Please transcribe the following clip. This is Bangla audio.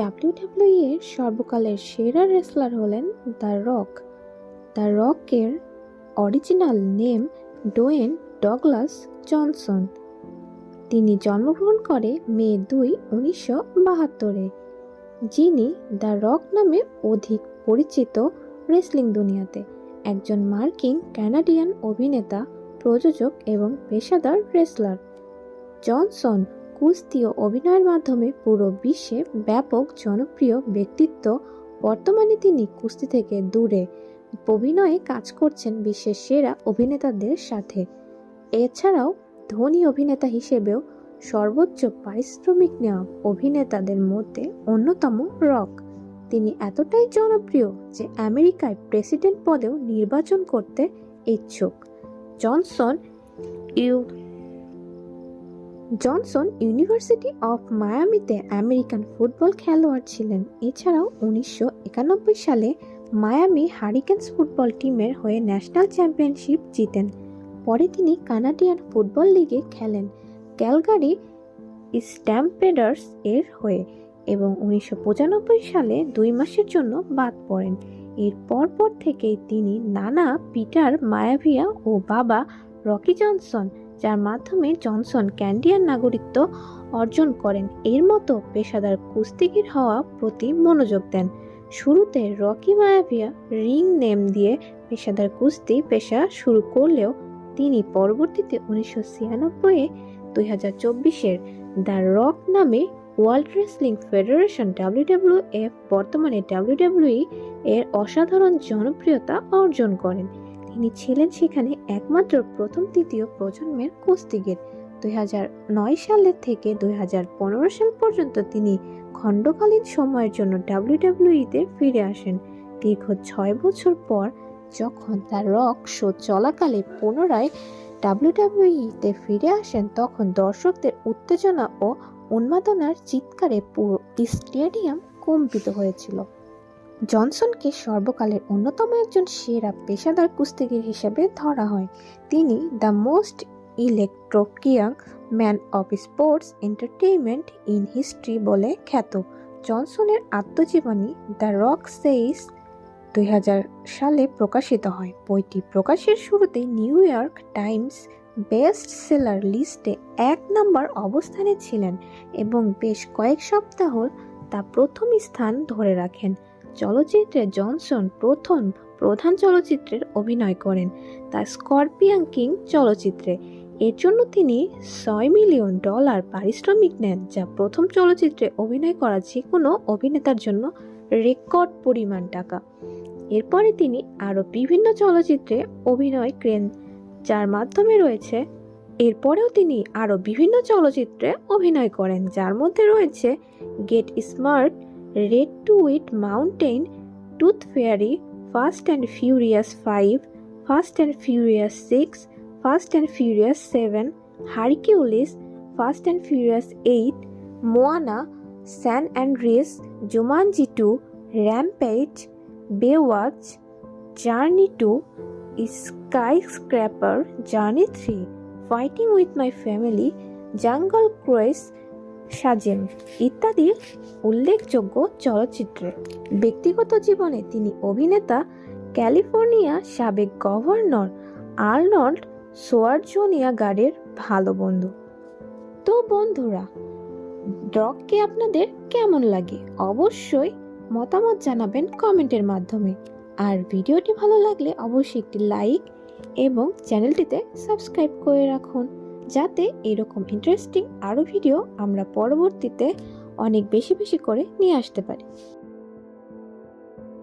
ডাব্লিউডাব্লিউ এর সর্বকালের সেরা রেসলার হলেন the rock the রকের original name Dwayne Douglas Johnson তিনি জন্মগ্রহণ করে মে দুই উনিশশো বাহাত্তরে যিনি দ্য রক নামে অধিক পরিচিত রেসলিং দুনিয়াতে একজন মার্কিন ক্যানাডিয়ান অভিনেতা প্রযোজক এবং পেশাদার রেসলার জনসন কুস্তি ও অভিনয়ের মাধ্যমে পুরো বিশ্বে ব্যাপক জনপ্রিয় ব্যক্তিত্ব বর্তমানে তিনি কুস্তি থেকে দূরে অভিনয়ে কাজ করছেন বিশ্বের সেরা অভিনেতাদের সাথে এছাড়াও ধনী অভিনেতা হিসেবেও সর্বোচ্চ পারিশ্রমিক নেওয়া অভিনেতাদের মধ্যে অন্যতম রক তিনি এতটাই জনপ্রিয় যে আমেরিকায় প্রেসিডেন্ট পদেও নির্বাচন করতে ইচ্ছুক Johnson U Johnson University of মায়ামিতে American football খেলোয়াড় ছিলেন এছাড়াও উনিশশো সালে মায়ামি হারিকেন্স ফুটবল টিমের হয়ে ন্যাশনাল চ্যাম্পিয়নশিপ জিতেন পরে তিনি কানাডিয়ান ফুটবল লিগে খেলেন ক্যালগারি স্ট্যাম্পেডার্স এর হয়ে এবং উনিশশো সালে দুই মাসের জন্য বাদ পড়েন এর পরপর থেকেই তিনি নানা পিটার মায়াভিয়া ও বাবা রকি জনসন যার মাধ্যমে জনসন ক্যান্ডিয়ার নাগরিকত্ব অর্জন করেন এর মতো পেশাদার কুস্তিগির হওয়া প্রতি মনোযোগ দেন শুরুতে রকি মায়াভিয়া রিং নেম দিয়ে পেশাদার কুস্তি পেশা শুরু করলেও তিনি পরবর্তীতে উনিশশো ছিয়ানব্বইয়ে দুই হাজার চব্বিশের দ্য রক নামে world wrestling federation W W F বর্তমানে ডাব্লিউডাব্লিউই এর অসাধারণ জনপ্রিয়তা অর্জন করেন তিনি ছিলেন সেখানে একমাত্র প্রথম তৃতীয় প্রজন্মের কুস্তিগির দুই সালের থেকে দুই সাল পর্যন্ত তিনি খণ্ডকালীন সময়ের জন্য ডাব্লিউডাব্লিউইতে ফিরে আসেন দীর্ঘ ছয় বছর পর যখন তার রক শো চলাকালে পুনরায় ডাব্লিউডাব্লিউইতে ফিরে আসেন তখন দর্শকদের উত্তেজনা ও উন্মাদনার চিৎকারে পুরো স্টেডিয়াম কম্পিত হয়েছিল জনসনকে সর্বকালের অন্যতম একজন সেরা পেশাদার কুস্তিগির হিসেবে ধরা হয় তিনি the most electrifying man of sports entertainment in history বলে খ্যাত জনসনের আত্মজীবনী দ্য রক সেইস দুই সালে প্রকাশিত হয় বইটি প্রকাশের শুরুতে New York Times best seller লিস্টে এক নম্বর অবস্থানে ছিলেন এবং বেশ কয়েক সপ্তাহ তা প্রথম স্থান ধরে রাখেন চলচ্চিত্রে জনসন প্রথম প্রধান চলচ্চিত্রের অভিনয় করেন তার স্করপিয়ান কিং চলচ্চিত্রে এর জন্য তিনি ছয় মিলিয়ন ডলার পারিশ্রমিক নেন যা প্রথম চলচ্চিত্রে অভিনয় করা যে কোনো অভিনেতার জন্য রেকর্ড পরিমাণ টাকা এরপরে তিনি আরও বিভিন্ন চলচ্চিত্রে অভিনয় করেন যার মাধ্যমে রয়েছে এরপরেও তিনি আরও বিভিন্ন চলচ্চিত্রে অভিনয় করেন যার মধ্যে রয়েছে get smart Red to Wit Mountain, Tooth Fairy, Fast and Furious 5, Fast and Furious 6, Fast and Furious 7, Hercules, Fast and Furious 8, Moana, San Andreas, Jumanji 2, Rampage, Baywatch, Journey 2, Skyscraper, Journey 3, Fighting with My Family, Jungle Cruise, Shazam ইত্যাদি উল্লেখযোগ্য চলচ্চিত্রে ব্যক্তিগত জীবনে তিনি অভিনেতা ক্যালিফোর্নিয়া সাবেক গভর্নর আর্নল্ড গার্ডের ভালো বন্ধু তো বন্ধুরা ড্রগকে আপনাদের কেমন লাগে অবশ্যই মতামত জানাবেন কমেন্টের মাধ্যমে আর ভিডিওটি ভালো লাগলে অবশ্যই একটি লাইক এবং চ্যানেলটিতে সাবস্ক্রাইব করে রাখুন যাতে এরকম ইন্টারেস্টিং আরও ভিডিও আমরা পরবর্তীতে অনেক বেশি বেশি করে নিয়ে আসতে পারি